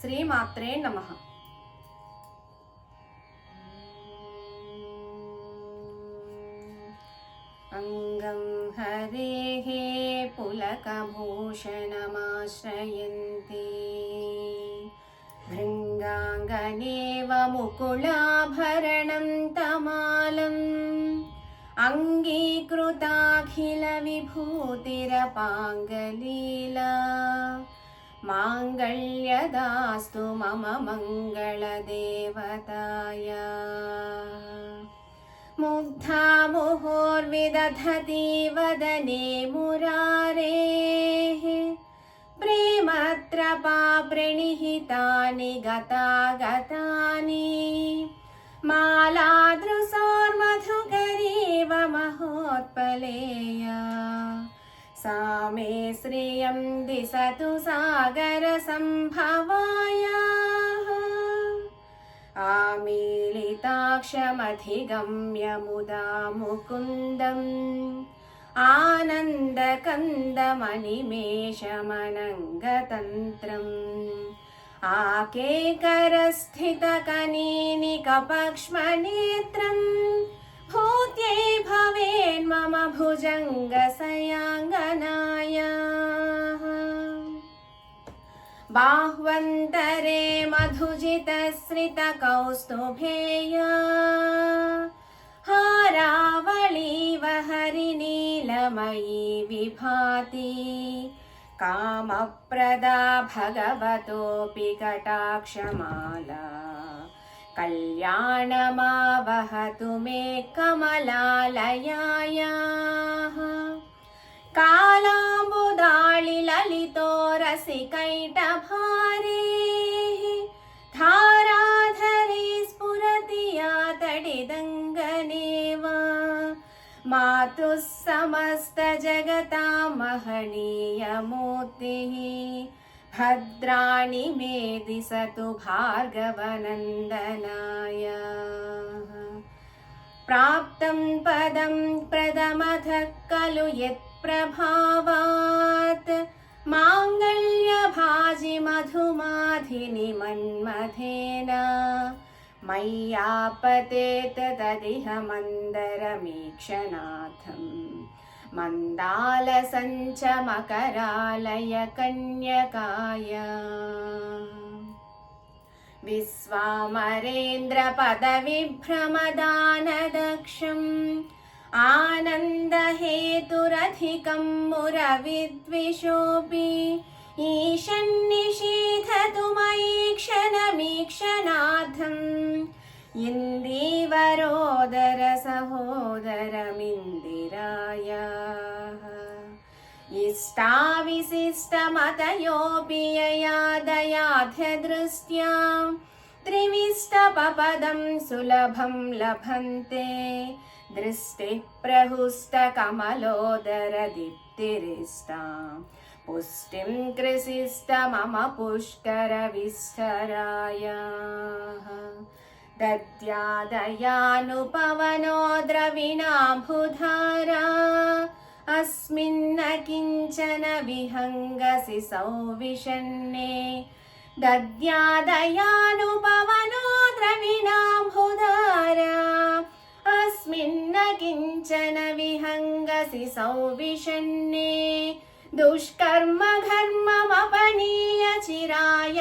శ్రీమాత్రే నమ. అంగం హరే పులకభూషణమాశ్రయంతి. భృంగాంగనేవ ముకుళాభరణం తమాలం. అంగీకృతాఖిల విభూతిరపాంగలీలా माङ्गल्यदास्तु मम मङ्गलदेवताय। मुग्धा मुहुर्विदधति वदने मुरारेः प्रेमत्रपाप्रणिहितानि गतागतानि। मालादृशोर्मधुकरीव महोत्पलेया सा मे श्रियं दिशतु सागरसम्भवायाः आमीलिताक्षमधिगम्य मुदा मुकुन्दम् आनन्दकन्दमनिमेषमनङ्गतन्त्रम् आकेकरस्थितकनीनिकपक्ष्मनेत्रम्। भूत्यै भवेन्मम भुजङ्गसयाङ्गनायाः बाह्वन्तरे मधुजितश्रितकौस्तुभेया हारावळीव हरिनीलमयी विभाति। कामप्रदा भगवतोऽपि कटाक्षमाला। कल्याणमावहतु मे कमलालयायाः। कालाम्बुदाळिललितो रसिकैटभारे धाराधरे स्फुरति या तडिदङ्गनेव मातुः समस्तजगतां महनीयमूर्तिः भद्राणि मे दिशतु भार्गवनन्दनाय। प्राप्तं पदं प्रदमथः खलु यत्प्रभावात्। माङ्गल्यभाजि मधुमाधिनि मन्मथेन। मय्यापतेत तदिह मन्दरमीक्षणाथम् मन्दालसञ्चमकरालय कन्यकाय विश्वामरेन्द्रपदविभ्रमदानदक्षम् आनन्दहेतुरधिकं मुरविद्विषोऽपि ईशन्निषीधतु मयि क्षणमीक्षणार्थम् विशिष्टाविशिष्टमतयोऽपि ययादयाथदृष्ट्या त्रिविष्टपपदं सुलभं लभन्ते। दृष्टिप्रहुष्टकमलोदरदीप्तिरिष्टा। पुष्टिं कृषिष्ट मम पुष्करविस्तरायाः दद्यादयानुपवनो द्रविणाम्भुधारा अस्मिन्न किञ्चन विहङ्गसि सौविशन्ने दद्यादयानुपवनो द्रविणाम्बुधारा अस्मिन्न किञ्चन विहङ्गसि सौविशन्ने दुष्कर्म घर्ममपनीय चिराय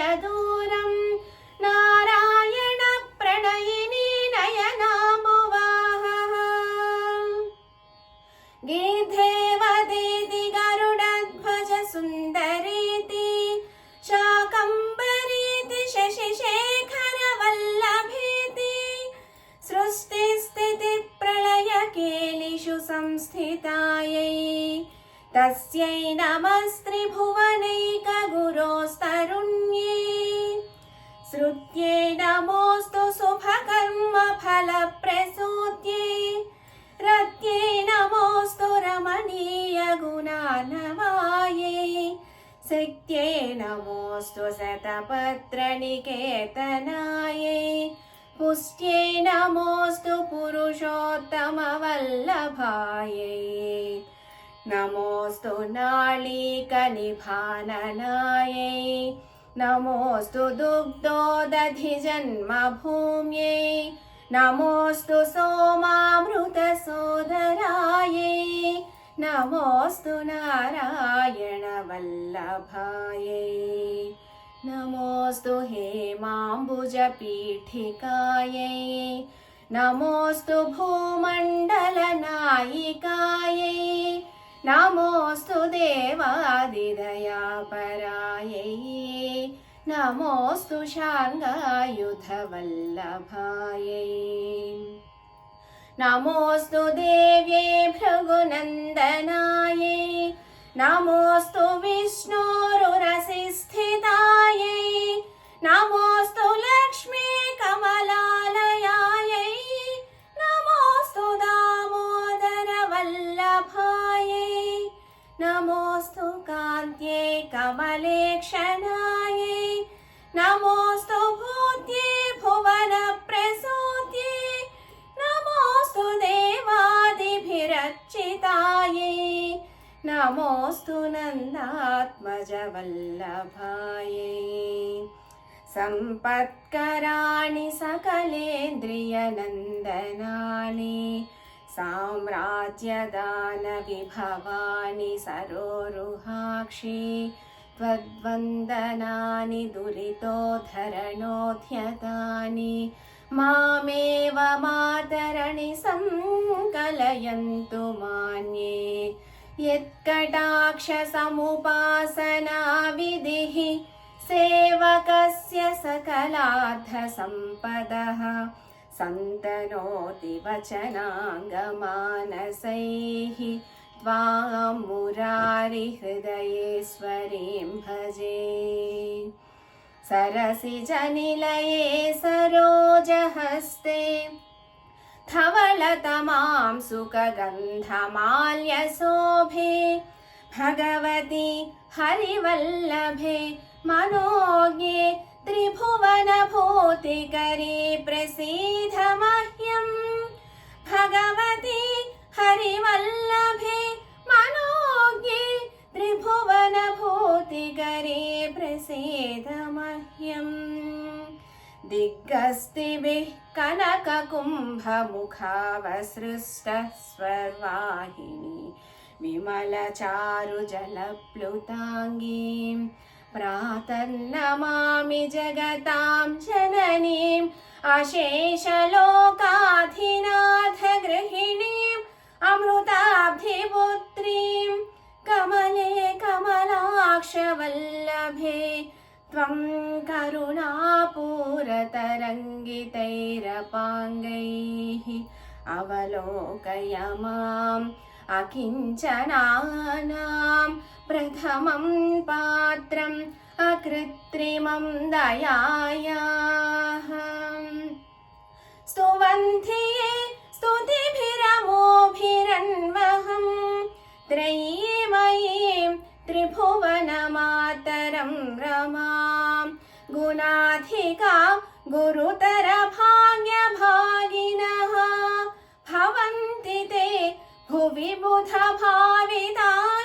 संस्थितायै तस्यै नमस्त्रिभुवनैकगुरोस्तरुण्ये श्रुत्ये नमोऽस्तु शुभकर्मफलप्रसूत्ये रत्ये नमोऽस्तु रमणीयगुणानवायै शक्त्यै नमोऽस्तु शतपत्रनिकेतनायै पुष्ट्यै नमोऽस्तु पुरुषोत्तमवल्लभायै। नमोऽस्तु नाळीकनिभाननायै। नमोऽस्तु दुग्धोदधिजन्मभूम्यै। नमोऽस्तु सोमामृतसोदरायै। नमोऽस्तु नारायणवल्लभायै नमोऽस्तु हेमाम्बुजपीठिकायै। नमोऽस्तु भूमण्डलनायिकायै। नमोऽस्तु देवादिदयापरायै। नमोऽस्तु शार्ङ्गायुधवल्लभायै नमोऽस्तु देव्ये भृगुनन्दनायै। नमोऽस्तु विष्णोरुरसिस्थितायै नमोऽस्तु नन्दात्मजवल्लभायै। सम्पत्कराणि सकलेन्द्रियनन्दनानि साम्राज्यदानविभवानि सरोरुहाक्षि त्वद्वन्दनानि दुरितोद्धरणोध्यतानि मामेव मातरणि सङ्कलयन्तु मान्ये यत्कटाक्षसमुपासनाविधिः सेवकस्य सकलार्थसम्पदः। सन्तनोति वचनाङ्गमानसैः त्वां मुरारिहृदयेश्वरीं भजे। सरसिजनिलये सरोजहस्ते धवलतमां सुखगन्धमाल्यशोभे, भगवति हरिवल्लभे, मनोज्ञे त्रिभुवनभूतिकरी प्रसीद मह्यम् भगवति हरिवल्लभे, मनोज्ञे त्रिभुवनभूतिकरी प्रसीद मह्यम् दिग्गस्तिभिः कनककुम्भमुखावसृष्टः स्वर्वाहिनी विमलचारुजलप्लुताङ्गीं प्रातर्नमामि जगतां जननीम् अशेषलोकाधिनाथगृहिणीम् अमृताब्धिपुत्रीं कमले कमलाक्षवल्लभे त्वं करुणापूरतरङ्गितैरपाङ्गैः अवलोकय माम् अकिञ्चनानां प्रथमं पात्रम् अकृत्रिमं दयायाः। स्तुवन्ति ये स्तुतिभिरमोभिरन्वहं त्रयीमयीं त्रिभुवनमातरं रमां गुणाधिका गुरुतरभाग्यभागिनः। भवन्ति ते भुवि बुधभाविता